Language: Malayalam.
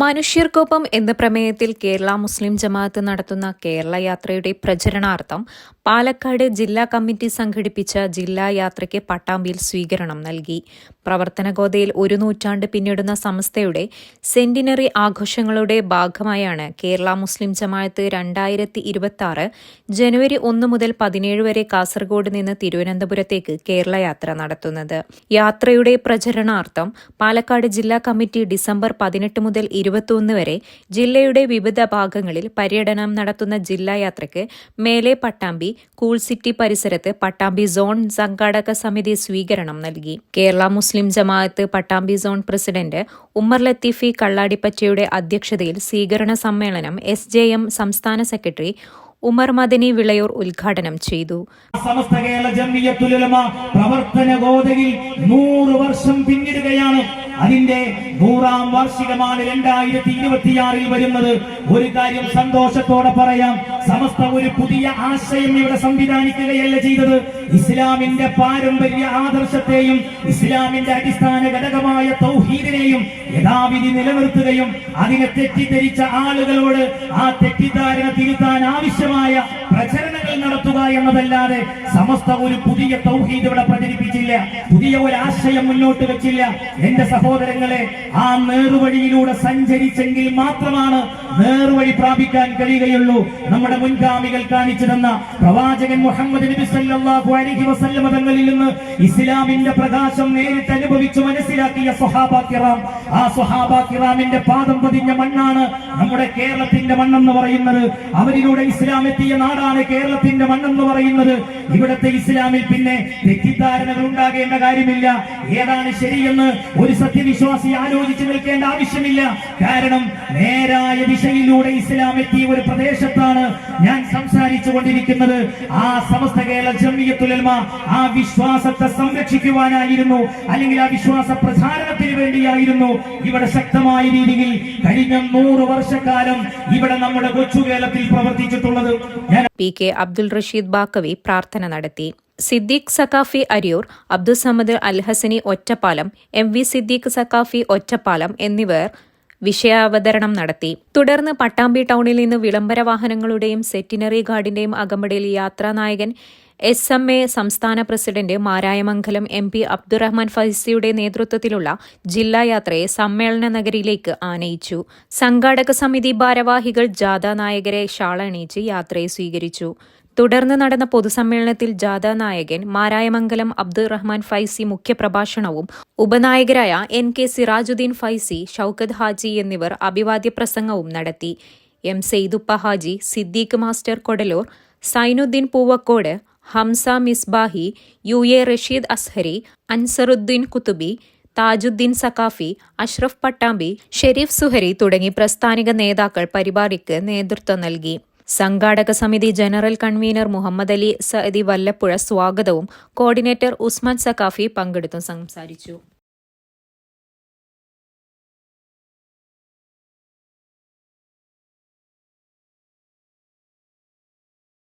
മനുഷ്യർക്കൊപ്പം എന്ന പ്രമേയത്തിൽ കേരള മുസ്ലിം ജമാഅത്ത് നടത്തുന്ന കേരള യാത്രയുടെ പ്രചരണാർത്ഥം പാലക്കാട് ജില്ലാ കമ്മിറ്റി സംഘടിപ്പിച്ച ജില്ലാ യാത്രയ്ക്ക് പട്ടാമ്പിയിൽ സ്വീകരണം നൽകി. പ്രവർത്തനഗോതയിൽ ഒരു നൂറ്റാണ്ട് പിന്നിടുന്ന സംസ്ഥയുടെ സെന്റിനറി ആഘോഷങ്ങളുടെ ഭാഗമായാണ് കേരള മുസ്ലിം ജമാഅത്ത് രണ്ടായിരത്തി ഇരുപത്തി ജനുവരി ഒന്ന് മുതൽ പതിനേഴ് വരെ കാസർഗോഡ് നിന്ന് തിരുവനന്തപുരത്തേക്ക് കേരള യാത്ര നടത്തുന്നത്. യാത്രയുടെ പ്രചരണാർത്ഥം പാലക്കാട് ജില്ലാ കമ്മിറ്റി ഡിസംബർ പതിനെട്ട് മുതൽ ഇരുപത്തിയൊന്ന് വരെ ജില്ലയുടെ വിവിധ ഭാഗങ്ങളിൽ പര്യടനം നടത്തുന്ന ജില്ലാ യാത്രയ്ക്ക് മേലെ പട്ടാമ്പി കൂൾ സിറ്റി പരിസരത്ത് പട്ടാമ്പി സോൺ സംഘാടക സമിതി സ്വീകരണം നൽകി. Kerala Muslim Jamaath Pattambi zone president Ummer Latheefi കള്ളാടിപ്പറ്റയുടെ അധ്യക്ഷതയിൽ സ്വീകരണ സമ്മേളനം എസ് ജെ എം സംസ്ഥാന സെക്രട്ടറി ഉമർ മദനി വിളയൂർ ഉദ്ഘാടനം ചെയ്തു. സമസ്ത കേരള ജമിയത്തുലമ പ്രവർത്തന ഗോതയിൽ നൂറ് വർഷം പിന്നിടുകയാണ്. അതിന്റെ നൂറാം വാർഷികമാണ് രണ്ടായിരത്തി ഇരുപത്തിയാറിൽ വരുന്നത്. ഒരു കാര്യം സന്തോഷത്തോടെ പറയാം. സമസ്ത ഒരു പുതിയ ആശയം ഇവിടെ സംവിധാനിക്കുകയല്ല ചെയ്തത്. ഇസ്ലാമിന്റെ പാരമ്പര്യ ആദർശത്തെയും ഇസ്ലാമിന്റെ അടിസ്ഥാന ഘടകമായ തൗഹീദിനെയും യഥാവിധി നിലനിർത്തുകയും അതിനെ തെറ്റിദ്ധരിച്ച ആളുകളോട് ആ തെറ്റിദ്ധാരണ തിരുത്താൻ ആവശ്യമായ പ്രചരണങ്ങൾ നടത്തുക എന്നതല്ലാതെ സമസ്ത ഒരു പുതിയ തൗഹീദ് ഇവിടെ പ്രചരിപ്പിച്ചില്ല. പുതിയ ഒരു ആശയം മുന്നോട്ട് വെച്ചില്ല. എന്റെ സഹോദരങ്ങളെ ആ നേർവഴിയിലൂടെ സഞ്ചരിച്ചെങ്കിൽ മാത്രമാണ് നേർവഴി പ്രാപിക്കാൻ കഴിയുകയുള്ളൂ. നമ്മുടെ മുൻഗാമികൾ കാണിച്ചു തന്ന പ്രവാചകൻ മുഹമ്മദ് നബി സല്ലല്ലാഹു അലൈഹി വസല്ലമ തങ്ങളിൽ നിന്ന് ഇസ്ലാമിന്റെ പ്രകാശം നേരിട്ട് അനുഭവിച്ചു മനസ്സിലാക്കിയ സ്വഹാബ കിറാം ആ സ്വഹാബ കിറാമിന്റെ പാദം പതിഞ്ഞ മണ്ണാണ് നമ്മുടെ കേരളത്തിന്റെ മണ്ണെന്ന് പറയുന്നത്. അവരിലൂടെ ഇസ്ലാം എത്തിയ നാടാണ് കേരളത്തിന്റെ മണ്ണെന്ന് പറയുന്നത്. ഇവിടുത്തെ ഇസ്ലാമിൽ പിന്നെ തെറ്റിദ്ധാരണകൾ ഉണ്ടാകേണ്ട കാര്യമില്ല. ഏതാണ് ശരിയെന്ന് ഒരു സത്യവിശ്വാസി ആലോചിച്ച് നിൽക്കേണ്ട ആവശ്യമില്ല. കാരണം നേരായ ദിശയിലൂടെ ഇസ്ലാം എത്തിയ ഒരു പ്രദേശത്താണ് ഞാൻ സംസാരിച്ചു കൊണ്ടിരിക്കുന്നത്. ആ സമസ്ത കേരള ജമിയത്തുലമ ആ വിശ്വാസത്തെ സംരക്ഷിക്കുവാനായിരുന്നു. അല്ലെങ്കിൽ ആ വിശ്വാസ പ്രചാരണത്തിന് വേണ്ടിയായിരുന്നു ഇവിടെ ശക്തമായ രീതിയിൽ കഴിഞ്ഞ നൂറ് വർഷക്കാലം ഇവിടെ നമ്മുടെ കൊച്ചു കേരളത്തിൽ പ്രവർത്തിച്ചിട്ടുള്ളത്. ഞാൻ പി കെ അബ്ദുൾ റഷീദ് ബാക്കവി പ്രാർത്ഥന നടത്തി. സിദ്ദീഖ് സക്കാഫി അരിയൂർ അബ്ദുസമദ് അൽഹസനി ഒറ്റപ്പാലം എം വി സിദ്ദീഖ് സക്കാഫി ഒറ്റപ്പാലം എന്നിവർ വിഷയാവതരണം നടത്തി. തുടർന്ന് പട്ടാമ്പി ടൗണിൽ നിന്ന് വിളംബര വാഹനങ്ങളുടെയും സെറ്റിനറി ഗാർഡിന്റെയും അകമ്പടിയിൽ യാത്രാനായകൻ എസ് എം എ സംസ്ഥാന president Marayamangalam M P Abdurahman ഫൈസിയുടെ നേതൃത്വത്തിലുള്ള ജില്ലാ യാത്രയെ സമ്മേളന നഗരിയിലേക്ക് ആനയിച്ചു. സംഘാടക സമിതി ഭാരവാഹികൾ ജാഥ നായകരെ ഷാളണിയിച്ച് യാത്രയെ സ്വീകരിച്ചു. തുടർന്ന് നടന്ന പൊതുസമ്മേളനത്തിൽ ജാഥ നായകൻ മാരായമംഗലം അബ്ദുറഹ്മാൻ ഫൈസി മുഖ്യപ്രഭാഷണവും ഉപനായകരായ എൻ കെ സിറാജുദ്ദീൻ ഫൈസി ഷൌക്കത്ത് ഹാജി എന്നിവർ അഭിവാദ്യ പ്രസംഗവും നടത്തി. M Saiduppa Haji Siddique master Kodalur Sainuddeen Poovakkod Hamsa Misbahi U A Rasheed Azhari Ansaruddeen Quthubi Thajuddeen Saqafi Ashraf Pattambi Sherif Suhari തുടങ്ങി പ്രസ്ഥാനിക നേതാക്കൾ പരിപാടിക്ക് നേതൃത്വം നൽകി. സംഘാടക സമിതി ജനറൽ കൺവീനർ മുഹമ്മദ് അലി സഅദി വല്ലപ്പുഴ സ്വാഗതവും. കോർഡിനേറ്റർ ഉസ്മാൻ സഖാഫി പങ്കെടുത്തും സംസാരിച്ചു.